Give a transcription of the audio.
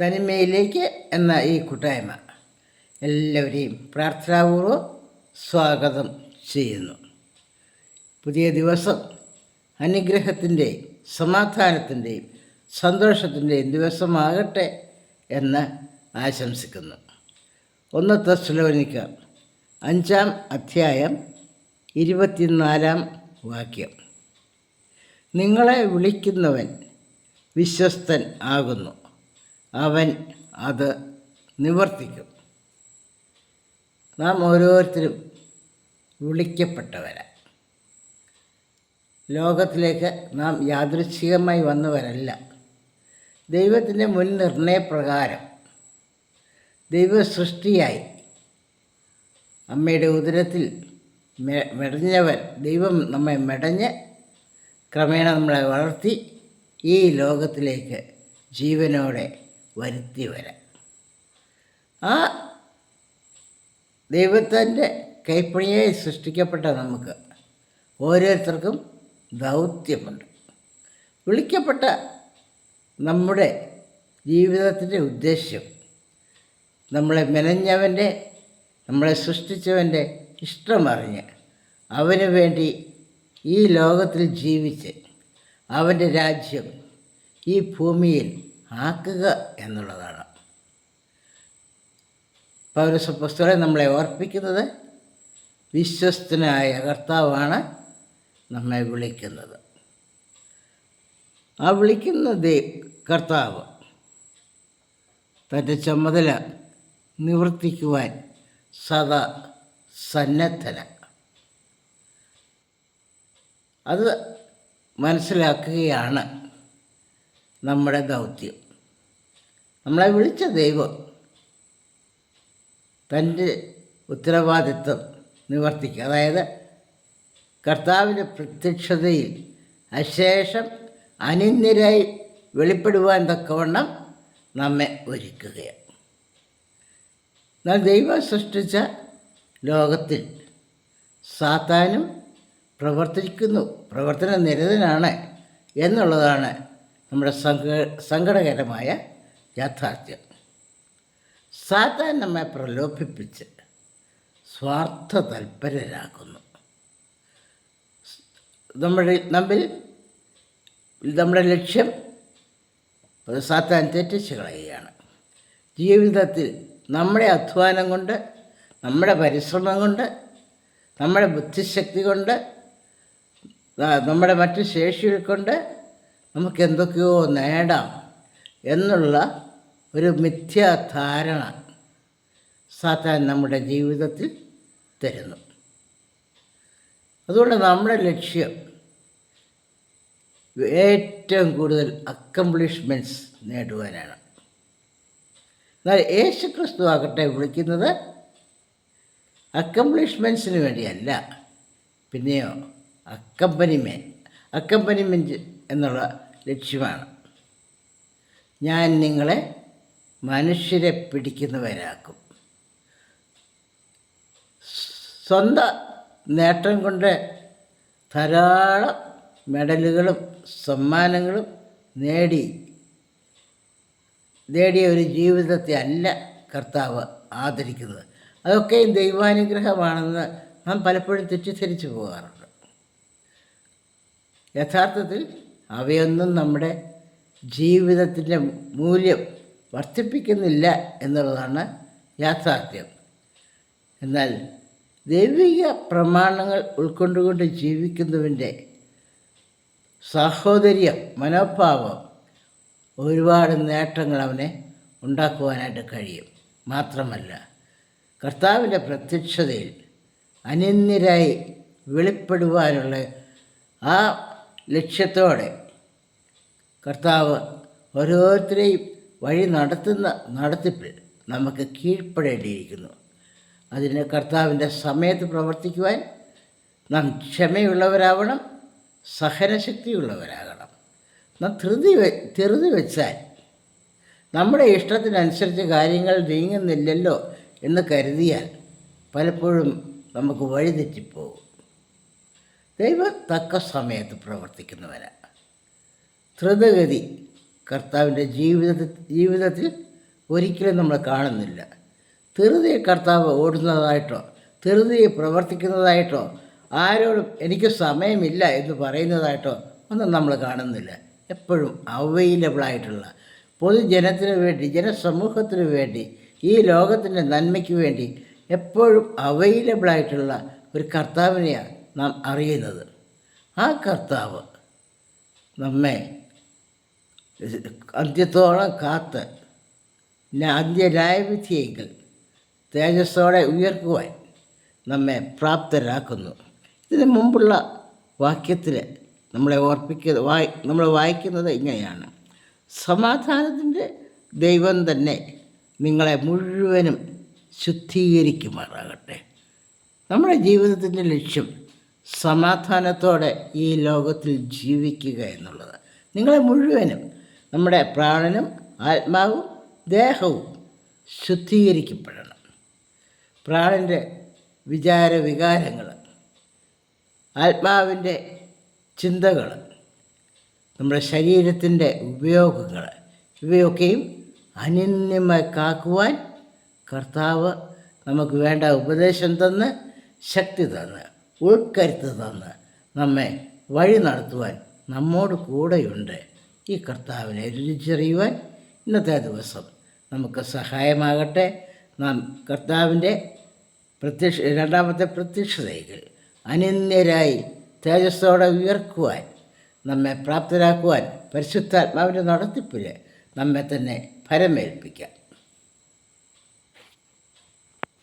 തനിമയിലേക്ക് എന്ന ഈ കൂട്ടായ്മ എല്ലാവരെയും പ്രാർത്ഥനാപൂർവം സ്വാഗതം ചെയ്യുന്നു. പുതിയ ദിവസം അനുഗ്രഹത്തിന്റെയും സമാധാനത്തിന്റെയും സന്തോഷത്തിന്റെയും ദിവസമാകട്ടെ എന്ന് ആശംസിക്കുന്നു. ഒന്ന് തെസ്ലോനിക്ക അഞ്ചാം അധ്യായം ഇരുപത്തിനാലാം വാക്യം. നിങ്ങളെ വിളിക്കുന്നവൻ വിശ്വസ്തൻ ആകുന്നു. അവൻ അത് നിവർത്തിക്കും. നാം ഓരോരുത്തരും വിളിക്കപ്പെട്ടവരാ. ലോകത്തിലേക്ക് നാം യാദൃച്ഛികമായി വന്നവരല്ല. ദൈവത്തിന്റെ മുൻനിർണയപ്രകാരം ദൈവ സൃഷ്ടിയായി അമ്മയുടെ ഉദരത്തിൽ മെടഞ്ഞവൻ ദൈവം നമ്മെ മെടഞ്ഞ് ക്രമേണ നമ്മളെ വളർത്തി ഈ ലോകത്തിലേക്ക് ജീവനോടെ വരുത്തിയവരാൻ ആ ദൈവത്തിന്റെ കൈപ്പണിയായി സൃഷ്ടിക്കപ്പെട്ട നമുക്ക് ഓരോരുത്തർക്കും ദൗത്യമുണ്ട്. വിളിക്കപ്പെട്ട നമ്മുടെ ജീവിതത്തിന്റെ ഉദ്ദേശ്യം നമ്മളെ മെനഞ്ഞവന്റെ നമ്മളെ സൃഷ്ടിച്ചവന്റെ ഇഷ്ടമറിഞ്ഞ് അവന് വേണ്ടി ഈ ലോകത്തിൽ ജീവിച്ച് അവന്റെ രാജ്യം ഈ ഭൂമിയിൽ ആക്കുക എന്നുള്ളതാണ്. പൗരസ നമ്മളെ ഓർപ്പിക്കുന്നത് വിശ്വസ്തനായ കർത്താവാണ് നമ്മെ വിളിക്കുന്നത്. ആ വിളിക്കുന്ന ദേ കർത്താവ്. തന്റെ ചുമതല നിവർത്തിക്കുവാൻ സദാ സന്നദ്ധന. അത് മനസ്സിലാക്കുകയാണ് നമ്മുടെ ദൗത്യം. നമ്മളെ വിളിച്ച ദൈവം തന്റെ ഉത്തരവാദിത്വം നിവർത്തിക്കുക. അതായത് കർത്താവിന്റെ പ്രത്യക്ഷതയിൽ അശേഷം അനിന്ദരായി വെളിപ്പെടുവാൻ തക്കവണ്ണം നമ്മെ ഒരുക്കുകയാണ്. എന്നാൽ ദൈവം സൃഷ്ടിച്ച ലോകത്തിൽ സാത്താനും പ്രവർത്തിക്കുന്നു. പ്രവർത്തന നിരതനാണ് എന്നുള്ളതാണ് നമ്മുടെ സങ്ക സങ്കടകരമായ യാഥാർത്ഥ്യം. സാത്താൻ നമ്മെ പ്രലോഭിപ്പിച്ച് സ്വാർത്ഥ തൽപരരാക്കുന്നു നമ്മുടെ നമ്മിൽ നമ്മുടെ ലക്ഷ്യം സാത്താൻ തെറ്റിച്ച് കളയുകയാണ് ജീവിതത്തിൽ നമ്മുടെ അധ്വാനം കൊണ്ട് നമ്മുടെ പരിശ്രമം കൊണ്ട് നമ്മുടെ ബുദ്ധിശക്തി കൊണ്ട് നമ്മുടെ മറ്റു ശേഷികൾ കൊണ്ട് നമുക്ക് എന്തൊക്കെയോ നേടാം എന്നുള്ള ഒരു മിഥ്യാധാരണ സാത്താൻ നമ്മുടെ ജീവിതത്തിൽ തരുന്നു. അതുകൊണ്ട് നമ്മുടെ ലക്ഷ്യം ഏറ്റവും കൂടുതൽ അക്കംപ്ലിഷ്മെന്റ്സ് നേടുവാനാണ്. എന്നാൽ യേശു ക്രിസ്തു ആകട്ടെ വിളിക്കുന്നത് അക്കംപ്ലിഷ്മെന്റ്സിന് വേണ്ടിയല്ല. പിന്നെയോ അക്കമ്പനിമേ അക്കമ്പനിമെന്റ് എന്നുള്ള ലക്ഷ്യമാണ്. ഞാൻ നിങ്ങളെ മനുഷ്യരെ പിടിക്കുന്നവരാക്കും. സ്വന്തം നേട്ടം കൊണ്ട് ധാരാളം മെഡലുകളും സമ്മാനങ്ങളും നേടി നേടിയ ഒരു ജീവിതത്തെ അല്ല കർത്താവ് ആദരിക്കുന്നത്. അതൊക്കെയും ദൈവാനുഗ്രഹമാണെന്ന് നാം പലപ്പോഴും തെറ്റിദ്ധരിച്ചു പോകാറുണ്ട്. യഥാർത്ഥത്തിൽ അവയൊന്നും നമ്മുടെ ജീവിതത്തിന്റെ മൂല്യം വർദ്ധിപ്പിക്കുന്നില്ല എന്നുള്ളതാണ് യാഥാർത്ഥ്യം. എന്നാൽ ദൈവിക പ്രമാണങ്ങൾ ഉൾക്കൊണ്ടുകൊണ്ട് ജീവിക്കുന്നതിന്റെ സാഹോദര്യ മനോഭാവം ഒരുപാട് നേട്ടങ്ങൾ അവനെ ഉണ്ടാക്കുവാനായിട്ട് കഴിയും. മാത്രമല്ല കർത്താവിന്റെ പ്രത്യക്ഷതയിൽ അനിന്യരായി വെളിപ്പെടുവാനുള്ള ആ ലക്ഷ്യത്തോടെ കർത്താവ് ഓരോരുത്തരെയും വഴി നടത്തുന്ന നടത്തിപ്പിൽ നമുക്ക് കീഴ്പ്പെടേണ്ടിയിരിക്കുന്നു. അതിന് കർത്താവിന്റെ സമയത്ത് പ്രവർത്തിക്കുവാൻ നാം ക്ഷമയുള്ളവരാവണം സഹനശക്തിയുള്ളവരാകണം. നാം ധൃതി ധൃതി വെച്ചാൽ നമ്മുടെ ഇഷ്ടത്തിനനുസരിച്ച് കാര്യങ്ങൾ നീങ്ങുന്നില്ലല്ലോ എന്ന് കരുതിയാൽ പലപ്പോഴും നമുക്ക് വഴിതെറ്റിപ്പോകും ദൈവം തക്ക സമയത്ത് പ്രവർത്തിക്കുന്നവരാണ് ധൃതഗതി കർത്താവിന്റെ ജീവിത ജീവിതത്തിൽ ഒരിക്കലും നമ്മൾ കാണുന്നില്ല. തെറുതെ കർത്താവ് ഓടുന്നതായിട്ടോ തെറുതെ പ്രവർത്തിക്കുന്നതായിട്ടോ ആരോടും എനിക്ക് സമയമില്ല എന്ന് പറയുന്നതായിട്ടോ ഒന്നും നമ്മൾ കാണുന്നില്ല. എപ്പോഴും അവൈലബിളായിട്ടുള്ള പൊതുജനത്തിന് വേണ്ടി ജനസമൂഹത്തിന് വേണ്ടി ഈ ലോകത്തിന്റെ നന്മയ്ക്ക് വേണ്ടി എപ്പോഴും അവൈലബിളായിട്ടുള്ള ഒരു കർത്താവിനെയാണ് നാം അറിയുന്നത്. ആ കർത്താവ് നമ്മെ അന്ത്യത്തോളം കാത്ത് അന്ത്യന്യായവിധിയെങ്കിൽ തേജസ്സോടെ ഉയർക്കുവാൻ നമ്മെ പ്രാപ്തരാക്കുന്നു. ഇതിന് മുമ്പുള്ള വാക്യത്തിൽ നമ്മളെ ഓർപ്പിക്ക വായി നമ്മൾ വായിക്കുന്നത് ഇങ്ങനെയാണ്. സമാധാനത്തിന്റെ ദൈവം തന്നെ നിങ്ങളെ മുഴുവനും ശുദ്ധീകരിക്കുമാറാകട്ടെ. നമ്മുടെ ജീവിതത്തിന്റെ ലക്ഷ്യം സമാധാനത്തോടെ ഈ ലോകത്തിൽ ജീവിക്കുക എന്നുള്ളത്. നിങ്ങളെ മുഴുവനും നമ്മുടെ പ്രാണനും ആത്മാവും ദേഹവും ശുദ്ധീകരിക്കപ്പെടണം. പ്രാണന്റെ വിചാര വികാരങ്ങൾ ആത്മാവിന്റെ ചിന്തകൾ നമ്മുടെ ശരീരത്തിന്റെ ഉപയോഗങ്ങൾ ഇവയൊക്കെയും അനന്യമായി കാക്കുവാൻ കർത്താവ് നമുക്ക് വേണ്ട ഉപദേശം തന്ന് ശക്തി തന്ന് ഉൾക്കരുത്ത് തന്ന് നമ്മെ വഴി നടത്തുവാൻ നമ്മോട് കൂടെയുണ്ട്. ഈ കർത്താവിനെ രുചിച്ചറിയുവാൻ ഇന്നത്തെ ദിവസം നമുക്ക് സഹായമാകട്ടെ. നാം കർത്താവിന്റെ പ്രത്യക്ഷ രണ്ടാമത്തെ പ്രത്യക്ഷതയിൽ അനന്യരായി തേജസ്സോടെ ഉയർക്കുവാൻ നമ്മെ പ്രാപ്തരാക്കുവാൻ പരിശുദ്ധാത്മാവിന്റെ നടത്തിപ്പിൽ നമ്മെ തന്നെ ഫലമേൽപ്പിക്കാം